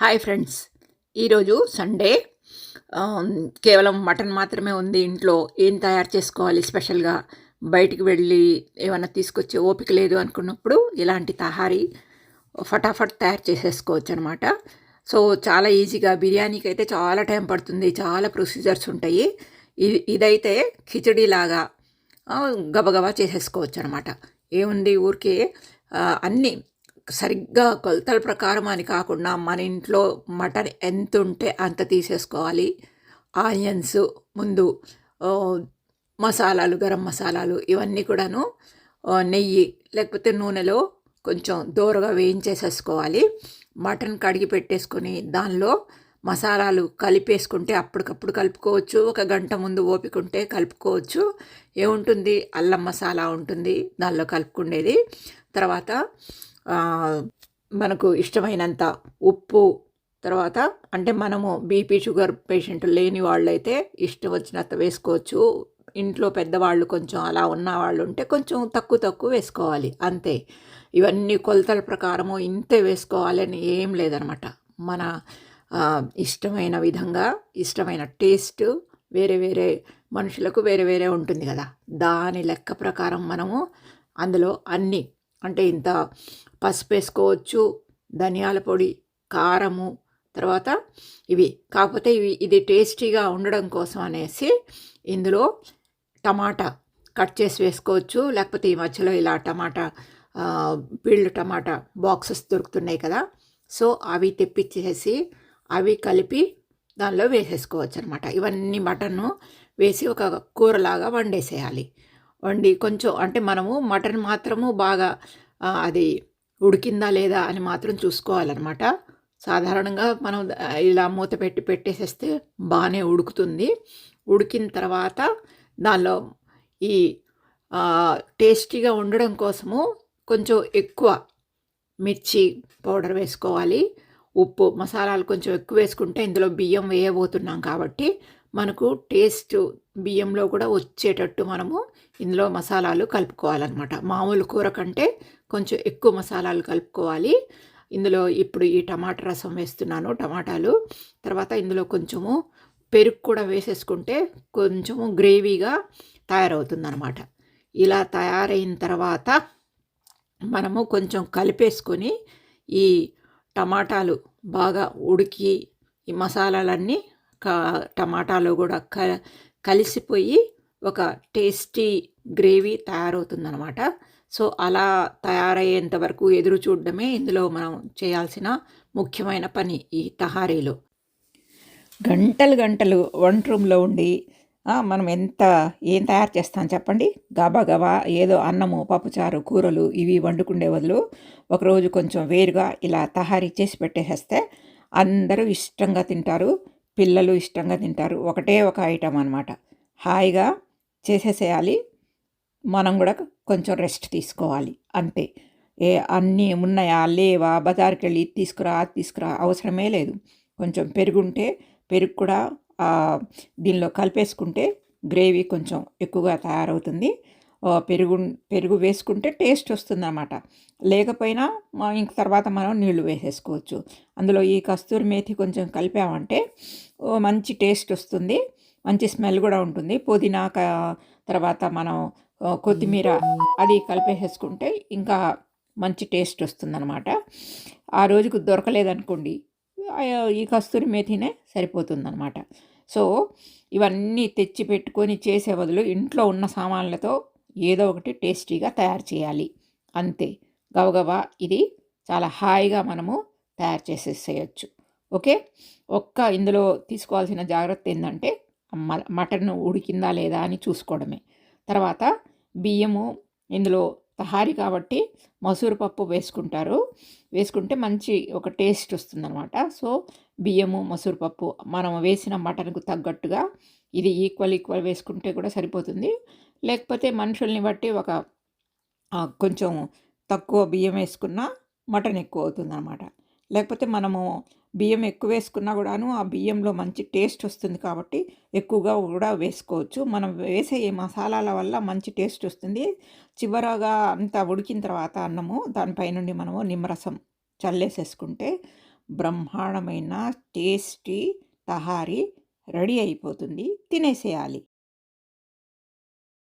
Hi friends. ఈరోజు Sunday. కేవలం mutton మాత్రమే ఉంది ఇంట్లో. ఏం తయారు చేసుకోవాలి స్పెషల్గా? బయటికి వెళ్ళి ఏమైనా తీసుకొచ్చే ఓపిక లేదు అనుకున్నప్పుడు ఇలాంటి తహారీ ఫటాఫట్ తయారు చేసేసుకోవచ్చు అనమాట సో చాలా ఈజీగా బిర్యానీకి అయితే చాలా టైం పడుతుంది. చాలా ప్రొసీజర్స్ ఉంటాయి. ఇది ఇదైతే కిచడీ లాగా గబగబా చేసేసుకోవచ్చు అనమాట ఏముంది ఊరికే అన్నీ సరిగ్గా కొలతల ప్రకారం అని కాకుండా మన ఇంట్లో మటన్ ఎంత ఉంటే అంత తీసేసుకోవాలి. ఆనియన్స్ ముందు మసాలాలు గరం మసాలాలు ఇవన్నీ కూడాను నెయ్యి లేకపోతే నూనెలో కొంచెం దూరగా వేయించేసేసుకోవాలి. మటన్ కడిగి పెట్టేసుకొని దానిలో మసాలాలు కలిపేసుకుంటే అప్పటికప్పుడు కలుపుకోవచ్చు. ఒక గంట ముందు ఓపికంటే కలుపుకోవచ్చు. ఏముంటుంది? అల్లం మసాలా ఉంటుంది. దానిలో కలుపుకుండేది. తర్వాత మనకు ఇష్టమైనంత ఉప్పు తర్వాత అంటే మనము బీపీ షుగర్ పేషెంట్ లేని వాళ్ళైతే ఇష్టం వచ్చినంత వేసుకోవచ్చు. ఇంట్లో పెద్దవాళ్ళు కొంచెం అలా ఉన్న వాళ్ళు ఉంటే కొంచెం తక్కువ తక్కువ వేసుకోవాలి. అంతే. ఇవన్నీ కొలతల ప్రకారము ఇంతే వేసుకోవాలని ఏం లేదనమాట. మన ఇష్టమైన విధంగా ఇష్టమైన టేస్ట్ వేరే వేరే మనుషులకు వేరే వేరే ఉంటుంది కదా. దాని లెక్క ప్రకారం మనము అందులో అన్నీ అంటే ఇంత పసుపు వేసుకోవచ్చు ధనియాల పొడి కారము తర్వాత ఇవి. కాకపోతే ఇవి ఇది టేస్టీగా ఉండడం కోసం అనేసి ఇందులో టమాటా కట్ చేసి వేసుకోవచ్చు. లేకపోతే ఈ మధ్యలో ఇలా టమాటా పీళ్ళు టమాటా బాక్సెస్ దొరుకుతున్నాయి కదా. సో అవి తెప్పించేసి అవి కలిపి దానిలో వేసేసుకోవచ్చు అనమాట ఇవన్నీ మటన్ను వేసి ఒక కూరలాగా వండేసేయాలి. వండి కొంచెం అంటే మనము మటన్ మాత్రము బాగా అది ఉడికిందా లేదా అని మాత్రం చూసుకోవాలన్నమాట. సాధారణంగా మనం ఇలా మూత పెట్టి పెట్టేసేస్తే బాగానే ఉడుకుతుంది. ఉడికిన తర్వాత దానిలో ఈ టేస్టీగా ఉండడం కోసము కొంచెం ఎక్కువ మిర్చి పౌడర్ వేసుకోవాలి. ఉప్పు మసాలాలు కొంచెం ఎక్కువ వేసుకుంటే ఇందులో బియ్యం వేయబోతున్నాం కాబట్టి మనకు టేస్ట్ బియ్యంలో కూడా వచ్చేటట్టు మనము ఇందులో మసాలాలు కలుపుకోవాలన్నమాట. మామూలు కూర కంటే కొంచెం ఎక్కువ మసాలాలు కలుపుకోవాలి. ఇందులో ఇప్పుడు ఈ టమాటా రసం వేస్తున్నాను టమాటాలు. తర్వాత ఇందులో కొంచెము పెరుగు కూడా వేసేసుకుంటే కొంచెము గ్రేవీగా తయారవుతుందన్నమాట. ఇలా తయారైన తర్వాత మనము కొంచెం కలిపేసుకొని ఈ టమాటాలు బాగా ఉడికి ఈ మసాలాలన్నీ టమాటాలో కూడా క కలిసిపోయి ఒక టేస్టీ గ్రేవీ తయారవుతుందనమాట సో అలా తయారయ్యేంత వరకు ఎదురు చూడడమే ఇందులో మనం చేయాల్సిన ముఖ్యమైన పని ఈ తహారీలో. గంటలు గంటలు వంట రూమ్లో ఉండి మనం ఎంత ఏం తయారు చేస్తాం చెప్పండి? గబా గబా ఏదో అన్నము పప్పుచారు కూరలు ఇవి వండుకుండే బదులు ఒకరోజు కొంచెం వేరుగా ఇలా తహారీ చేసి పెట్టేసేస్తే అందరూ ఇష్టంగా తింటారు. పిల్లలు ఇష్టంగా తింటారు. ఒకటే ఒక ఐటమ్ అనమాట హాయిగా చేసేసేయాలి. మనం కూడా కొంచెం రెస్ట్ తీసుకోవాలి. అంతే. ఏ అన్నీ ఉన్నాయా లేవా? బజార్కి వెళ్ళి తీసుకురా అది తీసుకురా అవసరమే లేదు. కొంచెం పెరుగుంటే పెరుగు కూడా దీనిలో కలిపేసుకుంటే గ్రేవీ కొంచెం ఎక్కువగా తయారవుతుంది. పెరుగు పెరుగు వేసుకుంటే టేస్ట్ వస్తుందన్నమాట. లేకపోయినా ఇంక తర్వాత మనం నీళ్ళు వేసేసుకోవచ్చు. అందులో ఈ కస్తూరి మేతి కొంచెం కలిపామంటే మంచి టేస్ట్ వస్తుంది. మంచి స్మెల్ కూడా ఉంటుంది. పుదీనా తర్వాత మనం కొత్తిమీర అది కలిపేసేసుకుంటే ఇంకా మంచి టేస్ట్ వస్తుందన్నమాట. ఆ రోజుకు దొరకలేదనుకోండి ఈ కస్తూరి మేతినే సరిపోతుందన్నమాట. సో ఇవన్నీ తెచ్చి పెట్టుకొని చేసే బదులు ఇంట్లో ఉన్న సామాన్లతో ఏదో ఒకటి టేస్టీగా తయారు చేయాలి. అంతే. గవగవా ఇది చాలా హాయిగా మనము తయారు చేసేసేయచ్చు. ఓకే? ఒక్క ఇందులో తీసుకోవాల్సిన జాగ్రత్త ఏంటంటే మ- మటన్ ఉడికిందా లేదా అని చూసుకోవడమే. తర్వాత బియ్యము ఇందులో తహారి కాబట్టి మసూరు పప్పు వేసుకుంటారు. వేసుకుంటే మంచి ఒక టేస్ట్ వస్తుందన్నమాట. సో బియ్యము మసూరు పప్పు మనం వేసిన మటన్కు తగ్గట్టుగా ఇది ఈక్వల్ ఈక్వల్ వేసుకుంటే కూడా సరిపోతుంది. లేకపోతే మనుషుల్ని బట్టి ఒక కొంచెం తక్కువ బియ్యం వేసుకున్నా మటన్ ఎక్కువ అవుతుందన్నమాట. లేకపోతే మనము బియ్యం ఎక్కువ వేసుకున్నా కూడాను ఆ బియ్యంలో మంచి టేస్ట్ వస్తుంది కాబట్టి ఎక్కువగా కూడా వేసుకోవచ్చు. మనం వేసే ఈ మసాలాల వల్ల మంచి టేస్ట్ వస్తుంది. చివరగా అంతా ఉడికిన తర్వాత అన్నము దానిపై నుండి మనము నిమ్మరసం చల్లేసేసుకుంటే బ్రహ్మాండమైన టేస్టీ తహారీ రెడీ అయిపోతుంది. తినేసేయాలి.